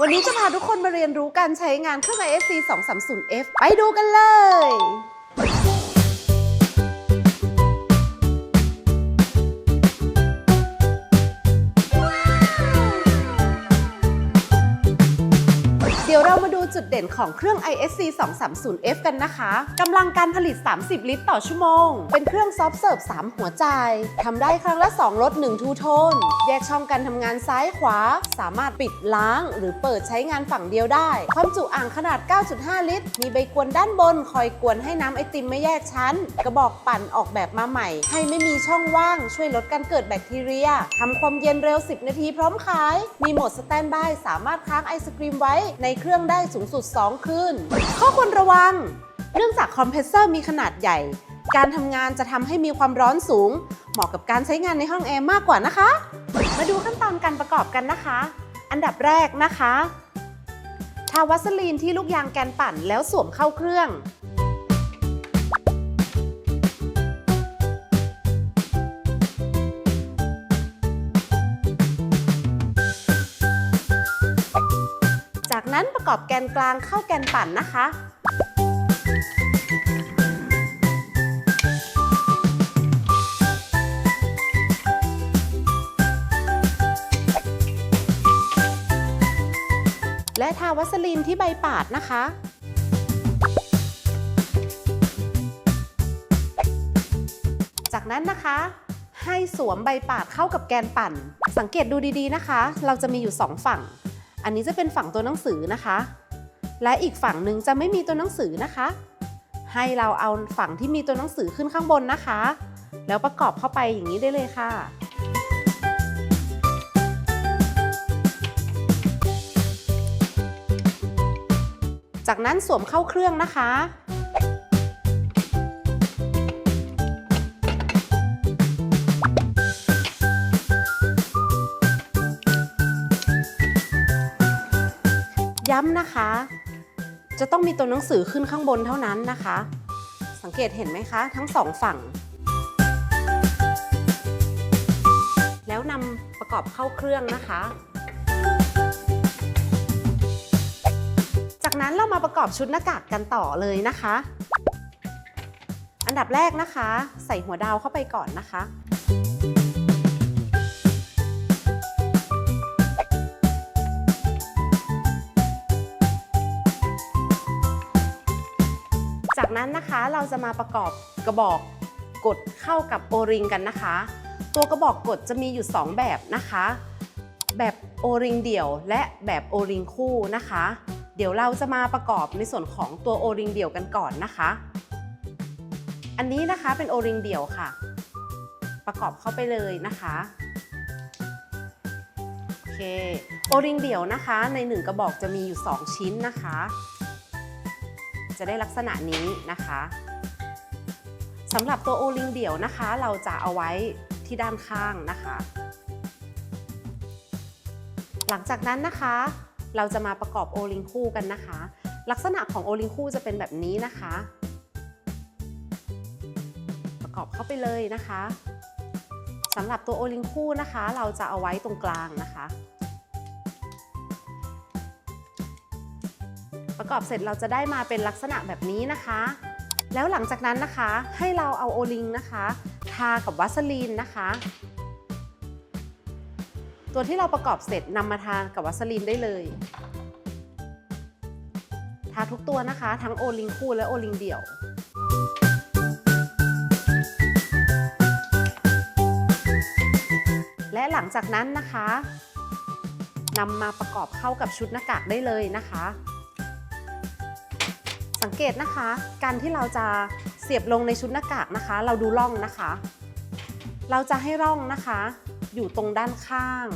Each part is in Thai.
วันนี้จะพาทุกคนมาเรียนรู้การใช้งานเครื่อง ISC 230F ไปดูกันเลย จุดเด่นของเครื่อง ISC 230F กันนะคะกำลังการผลิต 30 ลิตรต่อชั่วโมง เป็นเครื่องซอฟต์เสิร์ฟ 3 หัวใจทำได้ครั้งละ 2 รถ 1 ทูโทน แยกช่องการทำงานซ้ายขวา สามารถปิดล้าง หรือเปิดใช้งานฝั่งเดียวได้ ความจุอ่างขนาด 9.5 ลิตร มีใบกวนด้านบน คอยกวนให้น้ำไอติมไม่แยกชั้น กระบอกปั่นออกแบบมาใหม่ ให้ไม่มีช่องว่าง ช่วยลดการเกิดแบคทีเรียทำความเย็นเร็ว 10 นาทีพร้อมขาย มีโหมดสแตนบายสามารถค้างไอศกรีมไว้ในเครื่องได้สูงสุด 2 คืน ข้อควรระวัง เนื่องจากคอมเพรสเซอร์มีขนาดใหญ่ การทำงานจะทำให้มีความร้อนสูง เหมาะกับการใช้งานในห้องแอร์มากกว่านะคะ มาดูขั้นตอนการประกอบกันนะคะ อันดับแรกนะคะ ทาวัสลีนที่ลูกยางแกนปั่นแล้วสวมเข้าเครื่อง นั้นประกอบแกนกลางเข้าแกนปั่นนะคะ และทาวัสลีนที่ใบปาดนะคะจากนั้นนะคะ ให้สวมใบปาดเข้ากับแกนปั่น สังเกตดูดีๆนะคะ เราจะมีอยู่ 2 ฝั่ง อันนี้จะเป็นฝั่งตัวหนังสือนะคะ และอีกฝั่งหนึ่งจะไม่มีตัวหนังสือนะคะ ให้เราเอาฝั่งที่มีตัวหนังสือขึ้นข้างบนนะคะ แล้วประกอบเข้าไปอย่างนี้ได้เลยค่ะจากนั้นสวมเข้าเครื่องนะคะ ย้ำนะคะ จะต้องมีตัวหนังสือขึ้นข้างบนเท่านั้นนะคะ สังเกตเห็นไหมคะ ทั้งสองฝั่ง แล้วนำประกอบเข้าเครื่องนะคะ จากนั้นเรามาประกอบชุดหน้ากากกันต่อเลยนะคะ อันดับแรกนะคะ ใส่หัวดาวเข้าไปก่อนนะคะ นั้นนะคะเราจะมาประกอบกระบอกกดเข้ากับโอริงกันนะคะ ตัวกระบอกกดจะมีอยู่ 2 แบบนะคะ แบบโอริงเดี่ยว และแบบโอริงคู่นะคะ เดี๋ยวเราจะมาประกอบในส่วนของตัวโอริงเดี่ยวกันก่อนนะคะ อันนี้นะคะเป็นโอริงเดี่ยวค่ะ ประกอบเข้าไปเลยนะคะโอเคโอริงเดี่ยวนะคะ ใน 1 กระบอกจะมีอยู่ 2 ชิ้นนะคะ จะได้ลักษณะนี้นะคะสำหรับตัวโอลิงเดี่ยวนะคะ เราจะเอาไว้ที่ด้านข้างนะคะ หลังจากนั้นนะคะ เราจะมาประกอบโอลิงคู่กันนะคะ ลักษณะของโอลิงคู่จะเป็นแบบนี้นะคะ ประกอบเข้าไปเลยนะคะสำหรับตัวโอลิงคู่นะคะ เราจะเอาไว้ตรงกลางนะคะ ประกอบเสร็จเราจะได้มาเป็นลักษณะแบบนี้นะคะ แล้วหลังจากนั้นนะคะให้เราเอาโอลิงนะคะ ทากับวัสลีนนะคะ ตัวที่เราประกอบเสร็จนำมาทากับวัสลีนได้เลยทาทุกตัวนะคะ ทั้งโอลิงคู่และโอลิงเดี่ยวและหลังจากนั้นนะคะนำมาประกอบเข้ากับชุดหน้ากากได้เลยนะคะ สังเกตนะคะ การที่เราจะเสียบลงในชุดหน้ากากนะคะ เราดูร่องนะคะ เราจะให้ร่องนะคะ อยู่ตรงด้านข้าง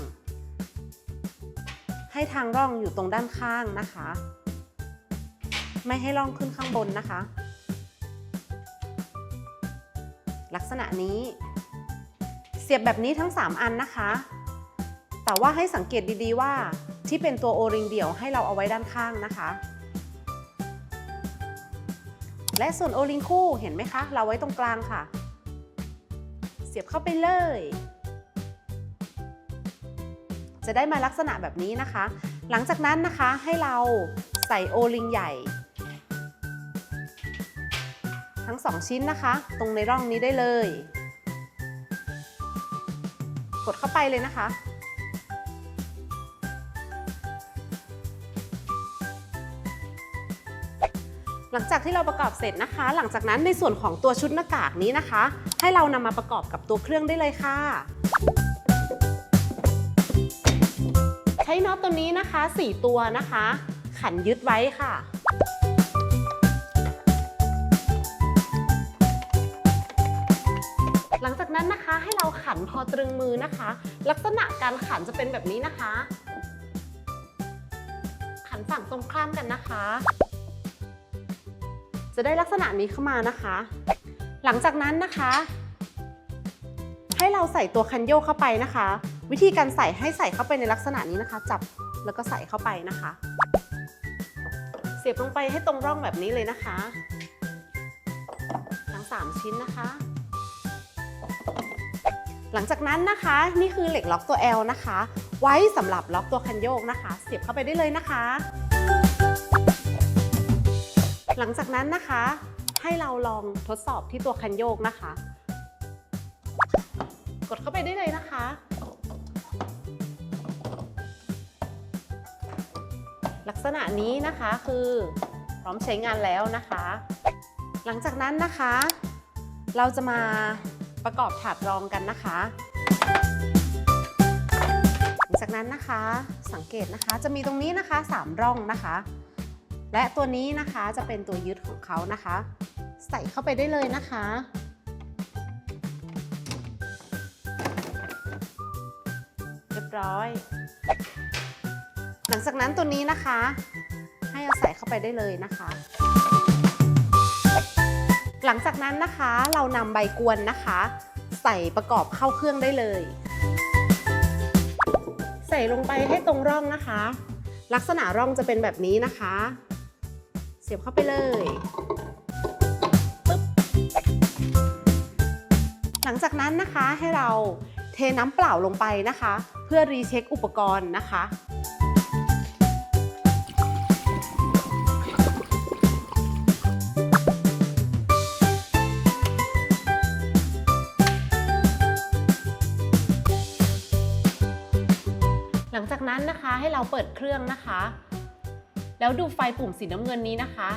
ให้ทางร่องอยู่ตรงด้านข้างนะคะ ไม่ให้ร่องขึ้นข้างบนนะคะ ลักษณะนี้เสียบแบบนี้ทั้ง 3 อันนะคะ แต่ว่าให้สังเกตดีๆว่าที่เป็นตัวโอริงเดี่ยวให้เราเอาไว้ด้านข้างนะคะ และส่วนโอลิงคู่เห็นไหมคะ เราไว้ตรงกลางค่ะ เสียบเข้าไปเลย จะได้มาลักษณะแบบนี้นะคะ หลังจากนั้นนะคะให้เราใส่โอลิงใหญ่ ทั้ง 2 ชิ้นนะคะ ตรงในร่องนี้ได้เลย กดเข้าไปเลยนะคะ หลังจากที่เราประกอบเสร็จนะคะ หลังจากนั้นในส่วนของตัวชุดหน้ากากนี้นะคะ ให้เรานำมาประกอบกับตัวเครื่องได้เลยค่ะ ใช้น็อตตัวนี้นะคะ 4 ตัวนะคะ ขันยึดไว้ค่ะหลังจากนั้นนะคะให้เราขันพอตรึงมือนะคะ ลักษณะการขันจะเป็นแบบนี้นะคะ ขันฝั่งตรงข้ามกันนะคะ จะได้ลักษณะนี้เข้ามานะคะ หลังจากนั้นนะคะ ให้เราใส่ตัวคันโยกเข้าไปนะคะ วิธีการใส่ให้ใส่เข้าไปในลักษณะนี้นะคะ จับแล้วก็ใส่เข้าไปนะคะ เสียบลงไปให้ตรงร่องแบบนี้เลยนะคะ ทั้ง 3 ชิ้นนะคะ หลังจากนั้นนะคะนี่คือเหล็กล็อกตัว L นะคะ ไว้สำหรับล็อกตัวคันโยกนะคะ เสียบเข้าไปได้เลยนะคะ หลังจากนั้นนะคะ ให้เราลองทดสอบที่ตัวคันโยกนะคะ กดเข้าไปได้เลยนะคะลักษณะนี้นะคะคือพร้อมใช้งานแล้วนะคะ หลังจากนั้นนะคะ เราจะมาประกอบถาดรองกันนะคะ หลังจากนั้นนะคะสังเกตนะคะจะมีตรงนี้นะคะ 3 ร่องนะคะ และตัวนี้นะคะจะเป็นตัวยึดของเขานะคะ ใส่เข้าไปได้เลยนะคะ เรียบร้อย หลังจากนั้นตัวนี้นะคะ ให้เอาใส่เข้าไปได้เลยนะคะ หลังจากนั้นนะคะเรานำใบกวนนะคะ ใส่ประกอบเข้าเครื่องได้เลย ใส่ลงไปให้ตรงร่องนะคะลักษณะร่องจะเป็นแบบนี้นะคะ สียบเข้าไปเลยปึ๊บหลังจากนั้นนะคะให้เราเทน้ำเปล่าลงไปนะคะ เพื่อรีเช็คอุปกรณ์นะคะหลังจากนั้นนะคะให้เราเปิดเครื่องนะคะ แล้วดูไฟปุ่มสีน้ำเงินนี้นะคะ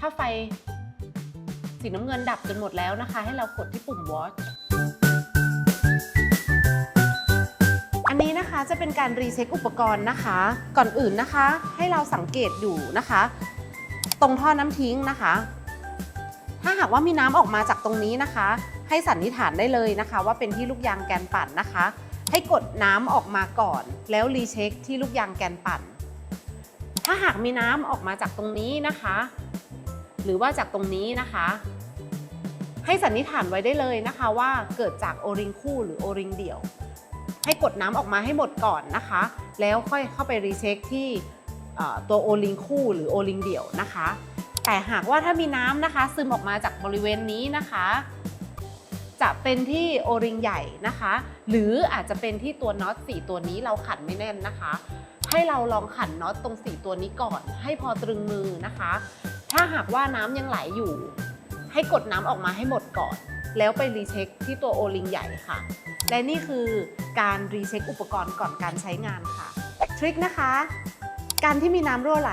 ถ้าไฟสีน้ำเงินดับจนหมดแล้วนะคะ ให้เรากดที่ปุ่ม watch อันนี้นะคะจะเป็นการรีเช็คอุปกรณ์นะคะ ก่อนอื่นนะคะ ให้เราสังเกตอยู่นะคะ ตรงท่อน้ำทิ้งนะคะ ถ้าหากว่ามีน้ำออกมาจากตรงนี้นะคะ ให้สันนิษฐานได้เลยนะคะ ว่าเป็นที่ลูกยางแกนปั่นนะคะ ให้กดน้ำออกมาก่อน แล้วรีเช็คที่ลูกยางแกนปั่น ถ้าหากมีน้ำออกมาจากตรงนี้นะคะ หรือว่าจากตรงนี้นะคะ ให้สันนิษฐานไว้ได้เลยนะคะว่าเกิดจากโอริงคู่หรือโอริงเดี่ยว ให้กดน้ำออกมาให้หมดก่อนนะคะ แล้วค่อยเข้าไปรีเช็คที่ตัวโอลิงคู่หรือโอลิงเดี่ยวนะคะ แต่หากว่าถ้ามีน้ำนะคะ ซึมออกมาจากบริเวณนี้นะคะ จะเป็นที่โอริงใหญ่นะคะ หรืออาจจะเป็นที่ตัวน็อต4ตัวนี้เราขันไม่แน่นนะคะ ให้เราลองขันน็อตตรง4ตัวนี้ก่อน ให้พอตรึงมือนะคะ ถ้าหากว่าน้ำยังไหลอยู่ ให้กดน้ำออกมาให้หมดก่อน แล้วไปรีเช็คที่ตัวโอลิงใหญ่ค่ะ และนี่คือการรีเช็คอุปกรณ์ก่อนการใช้งานค่ะ ทริคนะคะ การที่มีน้ำรั่วไหล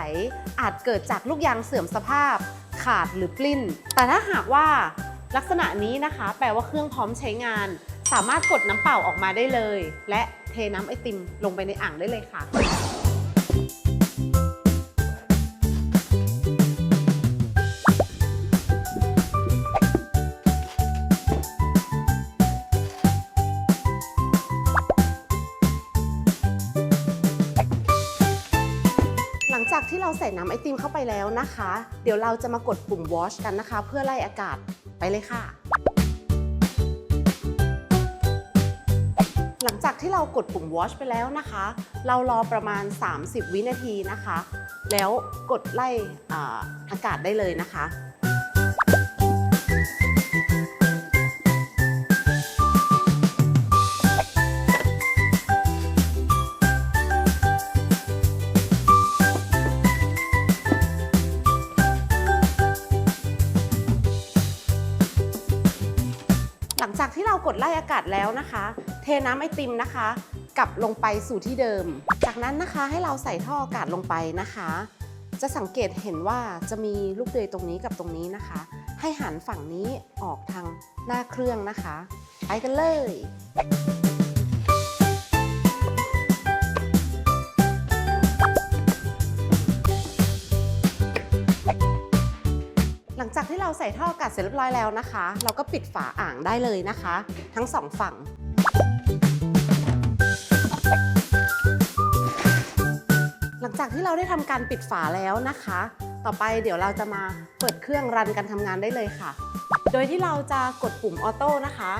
อาจเกิดจากลูกยางเสื่อมสภาพ ขาดหรือปลิ้น แต่ถ้าหากว่าลักษณะนี้นะคะ แปลว่าเครื่องพร้อมใช้งาน สามารถกดน้ำเปล่าออกมาได้เลย และเทน้ำไอติมลงไปในอ่างได้เลยค่ะ จากที่เราใส่น้ำไอติมเข้าไปแล้วนะคะ เดี๋ยวเราจะมากดปุ่ม wash กันนะคะ เพื่อไล่อากาศไปเลยค่ะ หลังจากที่เรากดปุ่ม wash ไปแล้วนะคะ เรารอประมาณ 30 วินาทีนะคะ แล้วกดไล่อ่าอากาศได้เลยนะคะ ได้อากาศแล้วนะคะ เทน้ำไอติมนะคะ กลับลงไปสู่ที่เดิม จากนั้นนะคะให้เราใส่ท่ออากาศลงไปนะคะ จะสังเกตเห็นว่าจะมีลูกเดือยตรงนี้กับตรงนี้นะคะ ให้หันฝั่งนี้ออกทางหน้าเครื่องนะคะ ไปกันเลย เราใส่ท่ออากาศเสร็จเรียบร้อยแล้วนะคะ เราก็ปิดฝาอ่างได้เลยนะคะ ทั้งสองฝั่งหลังจากที่เราได้ทำการปิดฝาแล้วนะคะ ต่อไปเดี๋ยวเราจะมาเปิดเครื่องรันการทำงานได้เลยค่ะ โดยที่เราจะกดปุ่มออโต้นะคะ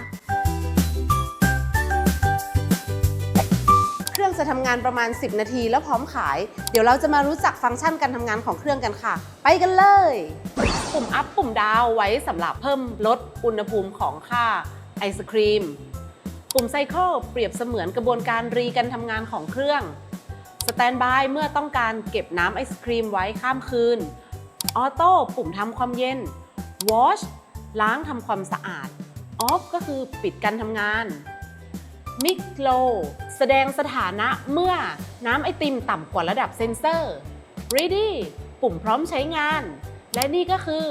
เครื่องจะทำงานประมาณ 10 นาทีแล้วพร้อมขาย เดี๋ยวเราจะมารู้จักฟังก์ชันการทำงานของเครื่องกันค่ะ ไปกันเลย ปุ่มอัพปุ่มดาวไว้สำหรับเพิ่มลดอุณหภูมิของค่าไอศครีม ปุ่มไซเคิลเปรียบเสมือนกระบวนการรีการทำงานของเครื่องสแตนบายเมื่อต้องการเก็บน้ำไอศครีมไว้ข้ามคืนออโต้ปุ่มทำความเย็น Wash ล้างทำความสะอาด Off ก็คือปิดการทำงานมิกโลแสดงสถานะเมื่อน้ำไอติมต่ำกว่าระดับเซ็นเซอร์ Ready ปุ่มพร้อมใช้งาน และนี่ก็คือ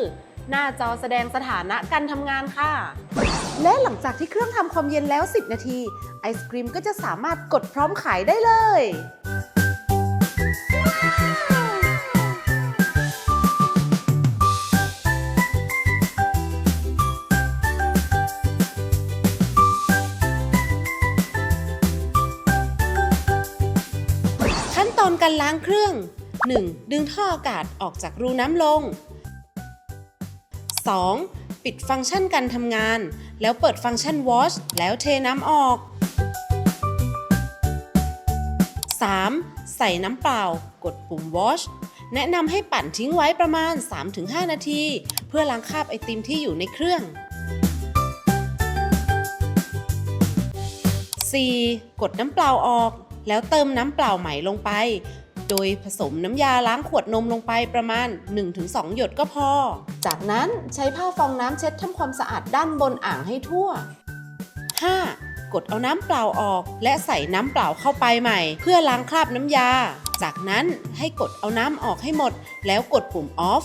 หน้าจอแสดงสถานะการทำงานค่ะ และหลังจากที่เครื่องทำความเย็นแล้ว 10 นาที ไอศครีมก็จะสามารถกดพร้อมขายได้เลยขั้นตอนการล้างเครื่อง 1. ดึงท่ออากาศออกจากรูน้ำลง 2. ปิดฟังก์ชันการทำงาน แล้วเปิดฟังก์ชัน wash แล้วเทน้ำออก 3. ใส่น้ำเปล่ากดปุ่ม wash แนะนำให้ปั่นทิ้งไว้ประมาณ 3-5 นาที เพื่อล้างคราบไอติมที่อยู่ในเครื่อง 4. กดน้ำเปล่าออก แล้วเติมน้ำเปล่าใหม่ลงไป โดยผสมน้ำยาล้างขวดนมลงไปประมาณ 1-2 หยดก็พอ จากนั้นใช้ผ้าฟองน้ำเช็ดทำความสะอาดด้านบนอ่างให้ทั่ว 5. กดเอาน้ำเปล่าออก และใส่น้ำเปล่าเข้าไปใหม่ เพื่อล้างคราบน้ำยา จากนั้นให้กดเอาน้ำออกให้หมด แล้วกดปุ่ม off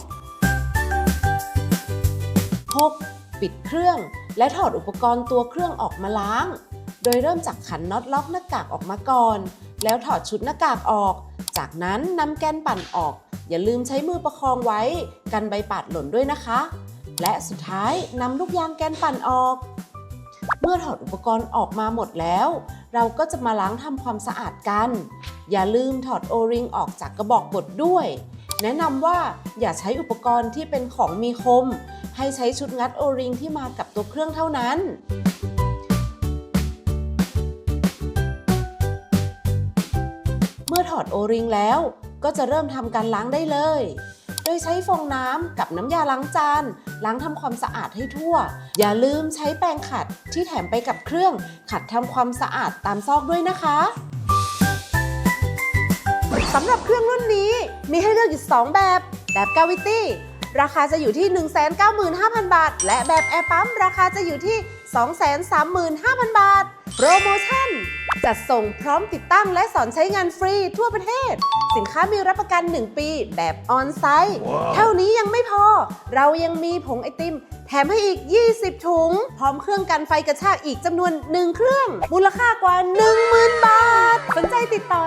6. ปิดเครื่อง และถอดอุปกรณ์ตัวเครื่องออกมาล้าง โดยเริ่มจากขันน็อตล็อกหน้ากากออกมาก่อน แล้วถอดชุดหน้ากากออก จากนั้นนำแกนปั่นออก อย่าลืมใช้มือประคองไว้ กันใบปัดหล่นด้วยนะคะ และสุดท้ายนำลูกยางแกนปั่นออก เมื่อถอดอุปกรณ์ออกมาหมดแล้ว เราก็จะมาล้างทำความสะอาดกัน อย่าลืมถอดโอริงออกจากกระบอกบดด้วยแนะนำว่าอย่าใช้อุปกรณ์ที่เป็นของมีคม ให้ใช้ชุดงัดโอริงที่มากับตัวเครื่องเท่านั้น ถอดโอริงแล้ว ก็จะเริ่มทำการล้างได้เลย โดยใช้ฟองน้ำกับน้ำยาล้างจาน ล้างทำความสะอาดให้ทั่ว อย่าลืมใช้แปรงขัดที่แถมไปกับเครื่อง ขัดทำความสะอาดตามซอกด้วยนะคะสำหรับเครื่องรุ่นนี้มีให้เลือกอยู่2แบบ แบบ Gravity ราคาจะอยู่ที่ 195,000 บาท และแบบ Air Pump ราคาจะอยู่ที่ 235,000 บาท โปรโมชั่น จัดส่งพร้อมติดตั้งและสอนใช้งานฟรีทั่วประเทศ สินค้ามีรับประกัน 1 ปีแบบออนไซต์ เท่านี้ยังไม่พอ เรายังมีผงไอติม แถมให้อีก 20 ถุง พร้อมเครื่องกันไฟกระชากอีกจำนวน 1 เครื่อง มูลค่ากว่า 10,000 บาท สนใจติดต่อ